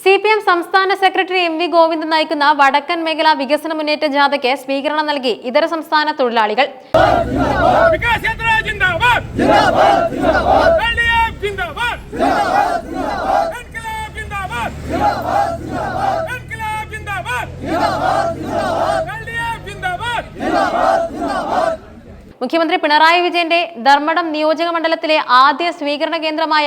C P M സംസ്ഥാന secretary M V Govindan നയിക്കുന്ന വടക്കൻ മേഖല വികസന മുന്നേറ്റ ജാഥയ്ക്ക് സ്വീകരണം നൽകി ഇതര സംസ്ഥാന തൊഴിലാളികൾ. മുഖ്യമന്ത്രി പിണറായി വിജയന്റെ ധർമ്മടം നിയോജക മണ്ഡലത്തിലെ ആദ്യ സ്വീകരണ കേന്ദ്രമായ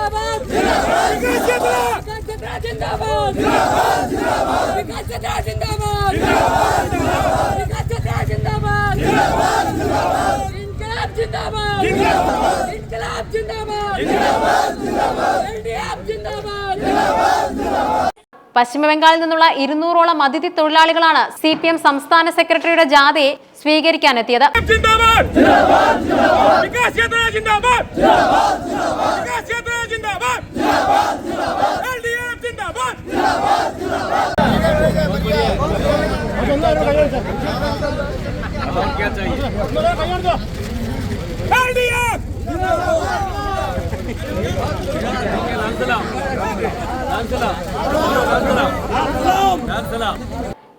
जिंदाबाद जिंदाबाद विकास यात्रा विकास यात्रा जिंदाबाद जिंदाबाद जिंदाबाद विकास यात्रा जिंदाबाद जिंदाबाद जिंदाबाद विकास यात्रा जिंदाबाद जिंदाबाद जिंदाबाद इनकलाब जिंदाबाद जिंदाबाद इनकलाब जिंदाबाद जिंदाबाद जिंदाबाद एलडीएफ जिंदाबाद जिंदाबाद പശ്ചിമ ബംഗാളിൽ നിന്നുള്ള ഇരുന്നൂറോളം അതിഥി തൊഴിലാളികളാണ് സി പി എം സംസ്ഥാന സെക്രട്ടറിയുടെ ജാഥയെ സ്വീകരിക്കാനെത്തിയത് जिंदाबाद जिंदाबाद जिंदाबाद विकास यात्रा जिंदाबाद जिंदाबाद ജിന്ദാബാദ്. ജിന്ദാബാദ് ജിന്ദാബാദ് എൽഡിഎഫ് ജിന്ദാബാദ്. ജിന്ദാബാദ് ജിന്ദാബാദ്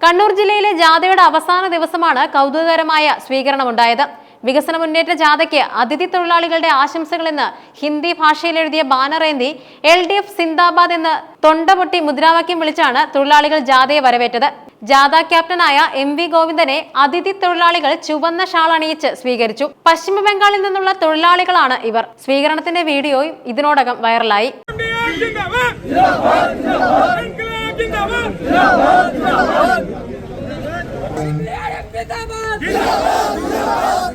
കണ്ണൂർ ജില്ലയിലെ ജാഥയുടെ അവസാന ദിവസമാണ് കൗതുകകരമായ സ്വീകരണമുണ്ടായത്. വികസന മുന്നേറ്റ ജാഥയ്ക്ക് അതിഥി തൊഴിലാളികളുടെ ആശംസകൾ എന്ന് ഹിന്ദി ഭാഷയിൽ എഴുതിയ ബാനറേന്തി എൽ ഡി എഫ് സിന്ദാബാദ് എന്ന് തൊണ്ടപൊട്ടി മുദ്രാവാക്യം വിളിച്ചാണ് തൊഴിലാളികൾ ജാഥയെ വരവേറ്റത് ജാഥ ക്യാപ്റ്റനായ എം വി ഗോവിന്ദനെ അതിഥി തൊഴിലാളികൾ ചുവന്ന ഷാൾ അണിയിച്ച് സ്വീകരിച്ചു പശ്ചിമ ബംഗാളിൽ നിന്നുള്ള തൊഴിലാളികളാണ് ഇവർ സ്വീകരണത്തിന്റെ വീഡിയോയും ഇതിനോടകം വൈറലായി जिंदाबाद जिंदाबाद जिंदाबाद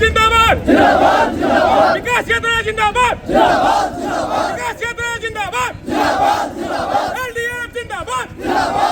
जिंदाबाद जिंदाबाद जिंदाबाद जिंदाबाद विकास यात्रा जिंदाबाद जिंदाबाद जिंदाबाद विकास यात्रा जिंदाबाद जिंदाबाद जिंदाबाद एलडीएफ जिंदाबाद जिंदाबाद जिंदाबाद